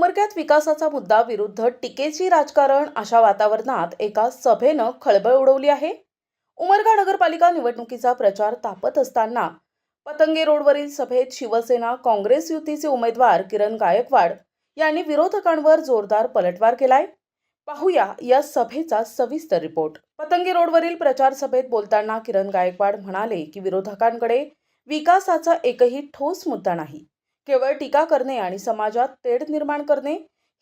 उमरक्यात विकासाचा मुद्दा विरुद्ध टीकेची राजकारण अशा वातावरणात एका सभेनं खळबळ उडवली आहे. उमरगा नगरपालिका निवडणुकीचा प्रचार तापत असताना पतंगे रोडवरील सभेत शिवसेना काँग्रेस युतीचे उमेदवार किरण गायकवाड यांनी विरोधकांवर जोरदार पलटवार केलाय. पाहूया या सभेचा सविस्तर रिपोर्ट. पतंगे रोडवरील प्रचार सभेत बोलताना किरण गायकवाड म्हणाले की विरोधकांकडे विकासाचा एकही ठोस मुद्दा नाही. केवळ टीका करणे आणि समाजात तेढ निर्माण करणे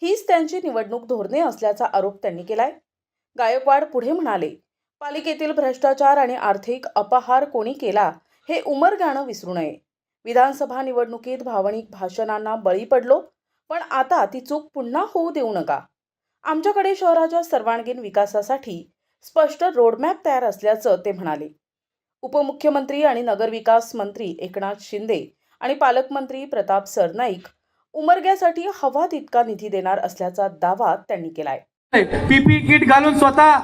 हीच त्यांची निवडणूक धोरणे असल्याचा आरोप त्यांनी केलाय. गायकवाड पुढे म्हणाले पालिकेतील भ्रष्टाचार आणि आर्थिक अपहार कोणी केला हे उमरगाणं विसरू नये. विधानसभा निवडणुकीत भावनिक भाषणांना बळी पडलो पण आता ती चूक पुन्हा होऊ देऊ नका. आमच्याकडे शहराच्या सर्वांगीण विकासासाठी स्पष्ट रोडमॅप तयार असल्याचं ते म्हणाले. उपमुख्यमंत्री आणि नगरविकास मंत्री एकनाथ शिंदे आणि पालकमंत्री प्रताप सरनाईक उमरग्यासाठी हवा तितका निधी देणार असल्याचा दावा त्यांनी केलाय. पीपी किट घालून स्वतः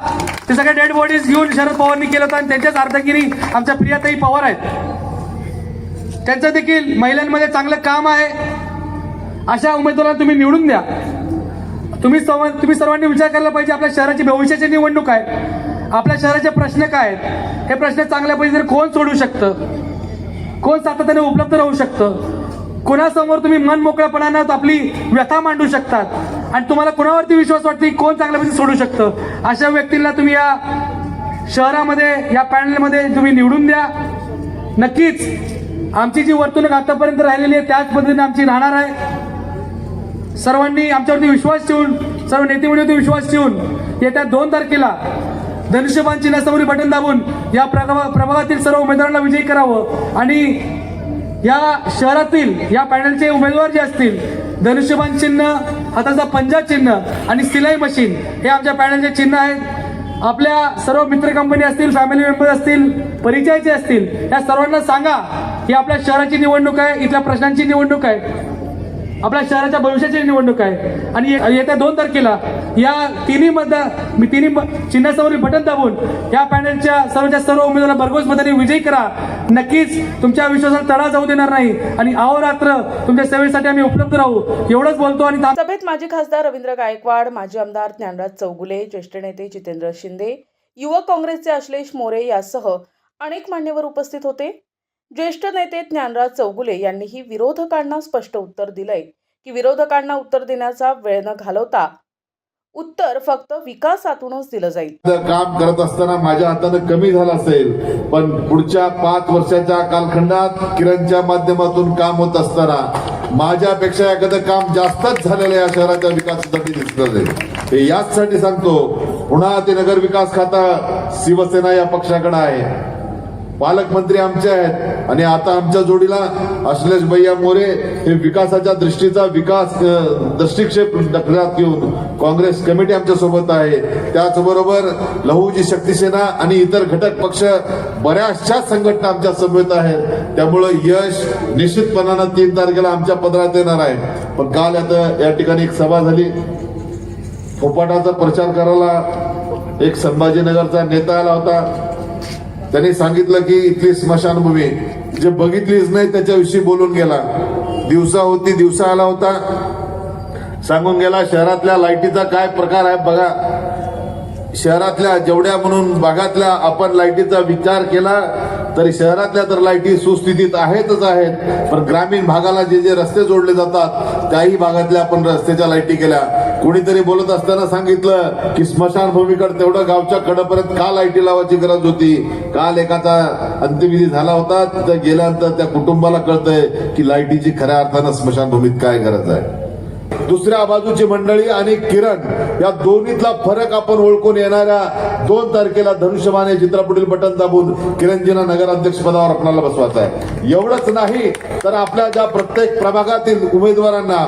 ते सगळे डेड बॉडीज घेऊन शरद पवारनी केलं होतं आणि त्यांच्याच अर्धगिरी आमच्या प्रियाताई पवार आहेत. त्यांचं देखील महिलांमध्ये चांगलं काम आहे. अशा उमेदवारांना तुम्ही निवडून द्या. तुम्ही सर्व तुम्ही सर्वांनी विचार करायला पाहिजे आपल्या शहराची भविष्याची निवडणूक आहे. आपल्या शहराचे प्रश्न काय आहेत? हे प्रश्न चांगल्या पद्धतीने कोण सोडू शकतं? कोण सातत्याने उपलब्ध राहू शकतं? कुणासमोर तुम्ही मन मोकळ्यापणानं आपली व्यथा मांडू शकतात. आणि तुम्हाला कुणावरती विश्वास वाटते कोण चांगल्या सोडू शकतं? अशा व्यक्तींना तुम्ही या शहरामध्ये या पॅनलमध्ये तुम्ही निवडून द्या. नक्कीच आमची जी वर्तणूक आतापर्यंत राहिलेली आहे त्याच पद्धतीने आमची राहणार आहे. सर्वांनी आमच्यावरती विश्वास ठेवून सर्व नेतेमंडळीवरती विश्वास ठेवून येत्या दोन तारखेला धनुष्यबाण चिन्हासमोरील बटन दाबून या प्रभागा प्रभागातील सर्व उमेदवारांना विजयी करावं. आणि या शहरातील या पॅनलचे उमेदवार जे असतील धनुष्यबाण चिन्ह हाताचा पंजा चिन्ह आणि सिलाई मशीन हे आमच्या पॅनलचे चिन्ह आहेत. आपल्या सर्व मित्र कंपनी असतील फॅमिली मेंबर असतील परिचयाचे असतील या सर्वांना सांगा की आपल्या शहराची निवडणूक आहे इथल्या प्रश्नांची निवडणूक आहे. आपल्या शहराच्या भविष्याची निवडणूक आहे. आणि येत्या दोन तारखेला या तिन्ही मतदार मी तिन्ही म- चिन्हासमोरील बटन दाबून या पॅनलच्या सर्वच्या सर्व उमेदवारांना भरघोस मताने विजयी करा. नक्कीच तुमच्या विश्वासाला तडा जाऊ देणार नाही. आणि अहोरात्र तुमच्या सेवेसाठी आम्ही उपलब्ध राहू. एवढंच बोलतो आणि सभेत माजी खासदार रवींद्र गायकवाड माजी आमदार ज्ञानराज चौगुले ज्येष्ठ नेते जितेंद्र शिंदे युवक काँग्रेसचे अश्लेष मोरे यासह अनेक मान्यवर उपस्थित होते. ज्येष्ठ नेते ज्ञानराज चौगुले यांनीही विरोधकांना स्पष्ट उत्तर दिलंय की विरोधकांना उत्तर देण्याचा वेळ न घालवता उत्तर फक्त विकासातूनच दिलं जाईल. काम करत असताना माझ्या हातानं कमी झालं असेल पण पुढच्या पाच वर्षाच्या कालखंडात किरणच्या माध्यमातून काम होत असताना माझ्यापेक्षा एखादं काम जास्तच झालेलं या शहराच्या विकासासाठी दिसत हे याचसाठी सांगतो पुन्हा ते नगर विकास खाता शिवसेना या पक्षाकडे आहे. पालकमंत्री आमचे आहेत. आणि आता आमच्या जोडीला अश्लेष भैया मोरे हे विकासाच्या दृष्टीचा विकास दृष्टिक्षेप लक्षात घेऊन काँग्रेस कमिटी आमच्यासोबत आहे. त्याचबरोबर लहूजी शक्तीसेना आणि इतर घटक पक्ष बऱ्याचशा संघटना आमच्यासोबत आहेत. त्यामुळं यश निश्चितपणानं तीन तारखेला आमच्या पदरात येणार आहे. पण काल आता या ठिकाणी एक सभा झाली. फोपाटाचा प्रचार करायला एक संभाजीनगरचा नेता आला होता. त्यांनी सांगितलं की इथली स्मशानभूमी जे बघितलीच नाही त्याच्याविषयी बोलून गेला. दिवसा होती दिवसा आला होता. सांगून गेला शहरातल्या लाईटीचा काय प्रकार आहे बघा. शहरातल्या जेवढ्या म्हणून भागातल्या आपण लाईटीचा विचार केला तरी शहरातल्या तर लाईटी सुस्थितीत आहेतच आहेत. पण ग्रामीण भागाला जे जे रस्ते जोडले जातात त्याही भागातल्या आपण रस्त्याच्या लाईटी केल्या. कोणीतरी बोलत असताना सांगितलं की स्मशानभूमीकडे तेवढं गावच्या कडेपर्यंत का लाईटी लावायची गरज होती? काल एकाचा अंत्यविधी झाला होता. तिथं गेल्यानंतर त्या कुटुंबाला कळतंय की लाईटीची खऱ्या अर्थानं स्मशानभूमीत काय गरज आहे. दुसऱ्या बाजूची मंडळी आणि किरण या दोन्हीतला फरक आपण ओळखून येणाऱ्या दोन तारखेला धनुष्यमाने चित्रपटील बटन दाबून किरणजीना नगराध्यक्ष पदावर आपल्याला बसवायचं आहे. एवढंच नाही तर आपल्या ज्या प्रत्येक प्रभागातील उमेदवारांना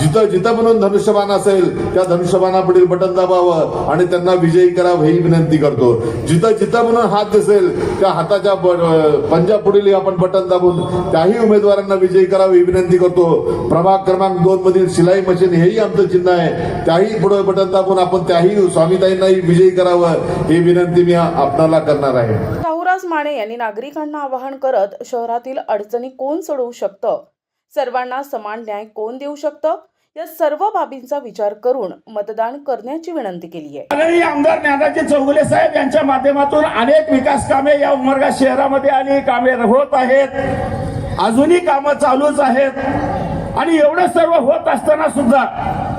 जिथं जिथं म्हणून धनुष्यबाण असेल त्या धनुष्यबाणापुढील बटन दाबावं आणि त्यांना विजयी करावं ही विनंती करतो. जिथं जिथं म्हणून हात दिसेल त्या हाताच्या पंजाब पुढील आपण बटन दाबून त्याही उमेदवारांना विजयी करावं ही विनंती करतो. प्रभाग क्रमांक दोन मधील शिलाई मशीन हेही आमचं चिन्ह आहे. त्याही पुढे बटन दाबून आपण त्याही स्वामीताईंनाही विजयी करावं. ही विनंती मी आपणाला करणार आहे. शाहूराज माने यांनी नागरिकांना आवाहन करत शहरातील अडचणी कोण सोडवू शकतं? सर्वांना समान न्याय कोण देऊ शकतं? या सर्व बाबींचा विचार करून मतदान करण्याची विनंती केली आहे. आदरणीय आमदार ज्ञानाजी चौगुले साहेब यांच्या माध्यमातून अनेक विकास कामे या उमरगा शहरामध्ये आणि कामे होत आहेत. अजूनही कामं चालूच आहेत. आणि एवढं सर्व होत असताना सुद्धा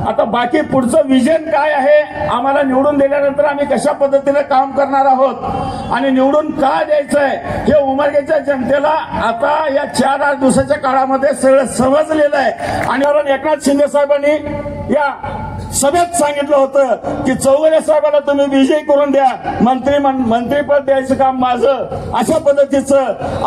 आता बाकी पुढचं विजन काय आहे आम्हाला निवडून दिल्यानंतर आम्ही कशा पद्धतीने काम करणार आहोत आणि निवडून का द्यायचंय हे उमरगेच्या जनतेला आता या चार आठ दिवसाच्या काळामध्ये सगळं समजलेलं आहे. आणि एकनाथ शिंदे साहेबांनी या सभेत सांगितलं होतं की चौगले साहेबांना तुम्ही विजयी करून द्या. मंत्री मंत्रीपद द्यायचं काम माझं. अशा पद्धतीचं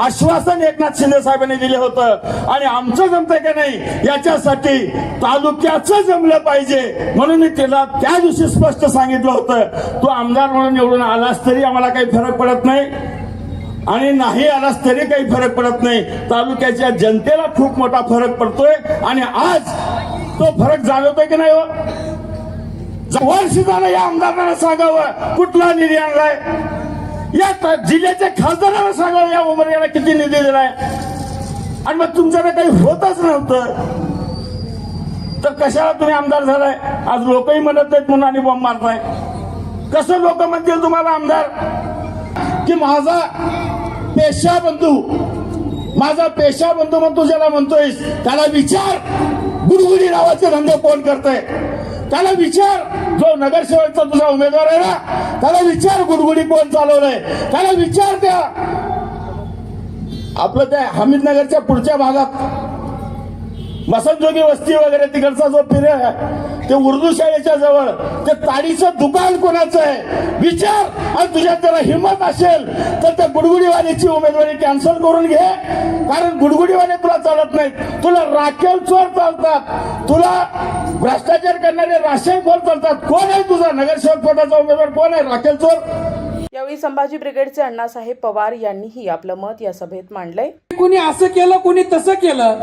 आश्वासन एकनाथ शिंदे साहेबांनी दिलं होतं. आणि आमचं जमतंय का नाही याच्यासाठी तालुक्याचं जमलं पाहिजे. म्हणून मी तिला त्या दिवशी स्पष्ट सांगितलं होतं. तू आमदार म्हणून निवडून आलास तरी आम्हाला काही फरक पडत नाही. आणि नाही आलास तरी काही फरक पडत नाही. तालुक्याच्या जनतेला खूप मोठा फरक पडतोय. आणि आज तो फरक जाणवतोय की नाही हो? ज- या आमदारांना सांगावं. कुठला निधी आणलाय? या जिल्ह्याच्या खासदारांना सांगावं. या उमरग्याला किती निधी दिलाय? आणि मग तुमच्याकडे काही होतच नव्हतं. तर कशाला तुम्ही आमदार झालाय? आज लोकही म्हणत नाहीत म्हणून आणि बॉम्ब मारताय कसं लोक म्हणतील तुम्हाला आमदार? की माझा पेशा बंधू माझा पेशा बंधू म्हणतो ज्याला म्हणतोयस त्याला विचार गुडगुडी नावाचे धंदे कोण करतय? त्याला विचार. जो नगरसेवकचा तुझा उमेदवार आहे ना त्याला विचार गुडगुडी कोण चालवलंय. त्याला विचार त्या. आपलं त्या हमीदनगरच्या पुढच्या भागात. मसनजोगी वस्ती वगैरे तिकडचा जो पिरे ते उर्दू शाळेच्या जवळ ते ताडीचं दुकान कोणाचं आहे? विचार. आणि तुझ्यात त्याला हिंमत असेल तर त्या गुडगुडीवालीची उमेदवारी कॅन्सल करून घे. कारण गुडगुडीवाले तुला चालत नाहीत. तुला राखेल चोर चालतात. तुला भ्रष्टाचार करणारे राशेखोर चालतात. कोण आहे तुझा नगरसेवक पदाचा उमेदवार? कोण आहे राखेल चोर? यावेळी संभाजी ब्रिगेडचे अण्णासाहेब पवार यांनीही आपलं मत या सभेत मांडलंय. कुणी असं केलं कुणी तसं केलं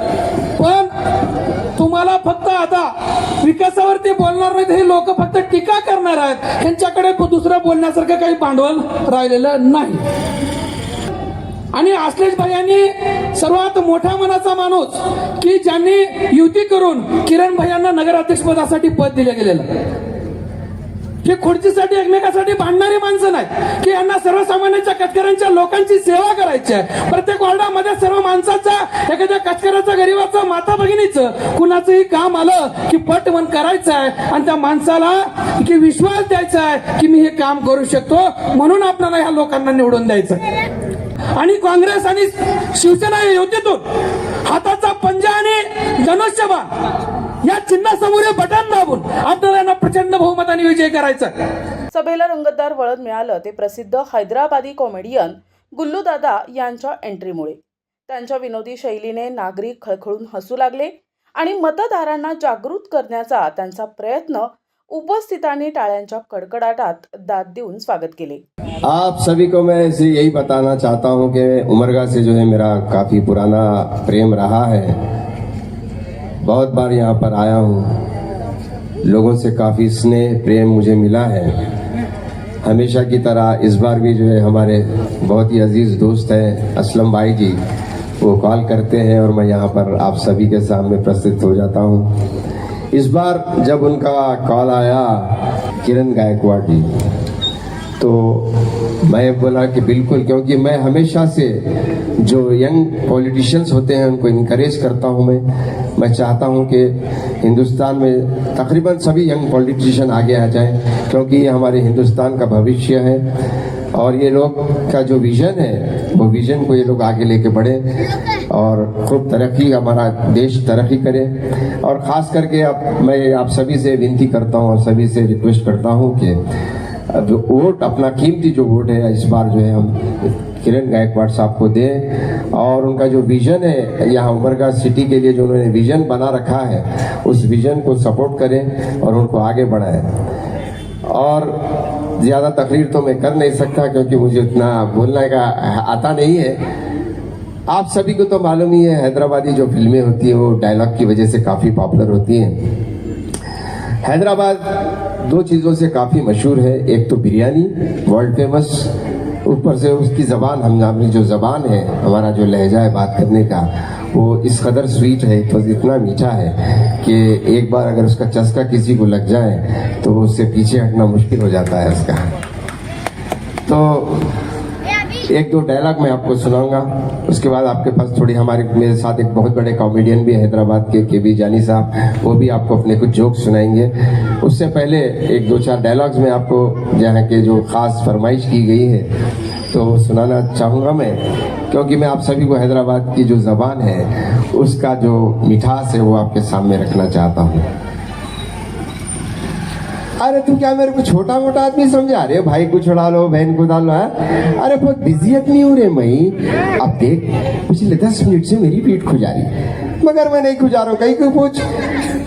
पण तुम्हाला फक्त आता विकासावरती बोलणार नाहीत हे लोक फक्त टीका करणार आहेत. त्यांच्याकडे दुसरं बोलण्यासारखं काही भांडवल राहिलेलं नाही. आणि आश्लेष भाई यांनी सर्वात मोठ्या मनाचा माणूस की ज्यांनी युती करून किरण भाई नगराध्यक्ष पदासाठी पद दिलं गेलेलं. की खुर्चीसाठी एकमेकासाठी भांडणारी माणसं नाही की यांना सर्वसामान्यांच्या कचकऱ्यांच्या लोकांची सेवा करायची आहे. प्रत्येक वॉर्डामध्ये सर्व माणसाचा एखाद्या कचकऱ्याचा गरीबाचं माता भगिनीचं कुणाचंही काम आलं की पटवन करायचं आहे. आणि त्या माणसाला की विश्वास द्यायचा आहे की मी हे काम करू शकतो. म्हणून आपल्याला ह्या लोकांना निवडून द्यायचं. आणि काँग्रेस आणि शिवसेना योजनेतून हाताचा पंजा आणि धनुष्यबाण या चिन्हासमोर बटन दाबून आपल्याला प्रचंड बहुमताने विजय करायचा सभेला रंगतदार वळण मिळालं ते प्रसिद्ध हैदराबादी कॉमेडियन गुल्लू दादा यांच्या एंट्रीमुळे. त्यांच्या विनोदी शैलीने नागरिक खळखळून हसू लागले आणि मतदारांना जागृत करण्याचा त्यांचा प्रयत्न उपस्थितांनी टाळ्यांच्या कडकडाटात दाद देऊन स्वागत केले. आप सभी को मैं ऐसे यही बताना चाहता हूं कि उमरगा से जो है मेरा काफ़ी पुराना प्रेम रहा है बहुत बार यहाँ पर आया हूँ लोगों से काफ़ी स्नेह प्रेम मुझे मिला है हमेशा की तरह इस बार भी जो है हमारे बहुत ही अजीज़ दोस्त हैं असलम भाई जी वो कॉल करते हैं और मैं यहाँ पर आप सभी के सामने प्रस्तुत हो जाता हूँ इस बार जब उनका कॉल आया किरण गायकवाड़ जी तो मैं बोला कि बिल्कुल क्योंकि मैं हमेशा से जो यंग पॉलिटिशियंस होते हैं उनको इनकरेज करता हूं मैं मैं चाहता हूं कि हिंदुस्तान में तकरीबन सभी यंग पॉलिटिशियन आगे आ जाएं क्योंकि ये हमारे हिंदुस्तान का भविष्य है और ये लोग का जो विजन है वो विजन को ये लोग आगे लेके बढ़े और खूब तरक्की हमारा देश तरक्की करे और ख़ास करके अब मैं आप सभी से विनती करता हूँ और सभी से रिक्वेस्ट करता हूँ कि अब जो वोट अपना कीमती जो वोट है इस बार जो है हम किरण गायकवाड़ साहब को दें और उनका जो विजन है यहाँ उमरगा सिटी के लिए जो उन्होंने विजन बना रखा है उस विजन को सपोर्ट करें और उनको आगे बढ़ाएं और ज़्यादा तकरीर तो मैं कर नहीं सकता क्योंकि मुझे उतना बोलने का आता नहीं है आप सभी को तो मालूम ही है हैदराबादी जो फिल्में होती है वो डायलॉग की वजह से काफ़ी पॉपुलर होती हैं हैदराबाद दो चीज़ों से काफ़ी मशहूर है एक तो बिरयानी वर्ल्ड फेमस ऊपर से उसकी ज़बान हम हमारी जो ज़बान है हमारा जो लहजा है बात करने का वो इस कदर स्वीट है तो इतना मीठा है कि एक बार अगर उसका चस्का किसी को लग जाए तो उससे पीछे हटना मुश्किल हो जाता है उसका तो एक दो डायलॉग मैं आपको सुनाऊंगा उसके बाद आपके पास थोड़ी हमारे मेरे साथ एक बहुत बड़े कॉमेडियन भी है हैदराबाद के के बी जानी साहब वो भी आपको अपने कुछ जोक सुनाएंगे उससे पहले एक दो चार डायलॉग्स में आपको जहाँ के जो खास फरमाइश की गई है तो वो सुनाना चाहूँगा मैं क्योंकि मैं आप सभी को हैदराबाद की जो ज़बान है उसका जो मिठास है वो आपके सामने रखना चाहता हूँ अरे तू क्या मेरे को छोटा मोटा आदमी समझा अरे भाई को छुड़ा लो बहन को डालो है अरे बहुत बिजी नहीं हो रहे मई अब देख पिछले दस मिनट से मेरी पीठ खुजा रही मगर मैं नहीं खुजा रहा हूँ कहीं को पूछ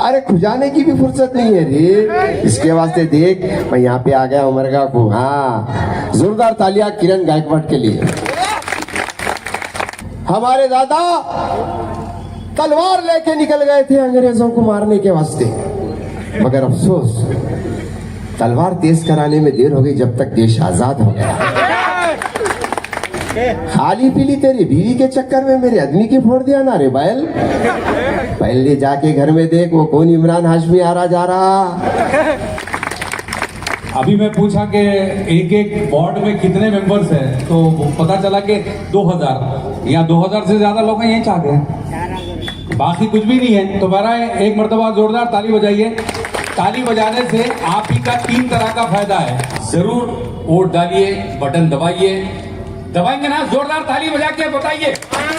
अरे खुजाने की भी फुर्सत नहीं है रे इसके वास्ते देख मैं यहाँ पे आ गया उमरगा को हाँ जोरदार तालियां किरण गायकवाड़ के लिए हमारे दादा तलवार लेके निकल مگر افسوس، تلوار تیز کرانے میں دیر ہو گئی جب تک دیش آزاد ہو گیا۔ خالی پیلی تیری بیوی کے چکر میں میرے آدمی کی پھوڑ دیا نا رے بیل پہلے جا کے گھر میں دیکھ، وہ کون عمران ہاشمی آ رہا جا رہا۔ ابھی میں پوچھا کہ ایک ایک وارڈ میں کتنے ممبرز ہیں؟ تو پتا چلا کہ دو ہزار یا دو ہزار سے زیادہ لوگ ہیں یہ چاہتے ہیں۔ यहीं चाहते हैं बाकी कुछ भी नहीं है तो मेरा एक मरतबा जोरदार ताली बजाइए ताली बजाने से आप ही का तीन तरह का फायदा है जरूर वोट डालिए बटन दबाइए दबाएंगे ना जोरदार ताली बजा के बताइए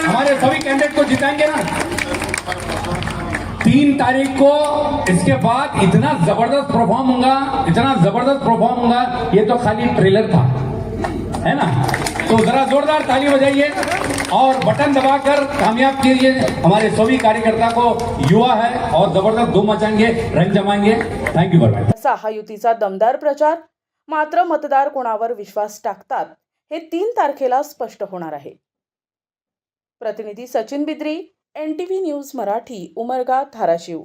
हमारे सभी कैंडिडेट को जिताएंगे ना तीन तारीख को इसके बाद इतना जबरदस्त परफॉर्म होगा इतना जबरदस्त परफॉर्म होगा ये तो खाली ट्रेलर था है ना तो जरा जोरदार ताली बजाइए और बटन दबाकर कामयाब कीजिए हमारे सभी कार्यकर्ता को युवा है और जबरदस्त धूम मचाएंगे रंग जमाएंगे। थैंक यू वेरी असा हा युतीचा दमदार प्रचार मात्र मतदार कोणावर विश्वास टाकतात हे तीन तारखेला स्पष्ट होणार आहे. प्रतिनिधी Sachin Bidri N T V news Marathi Umarga Dharashiv.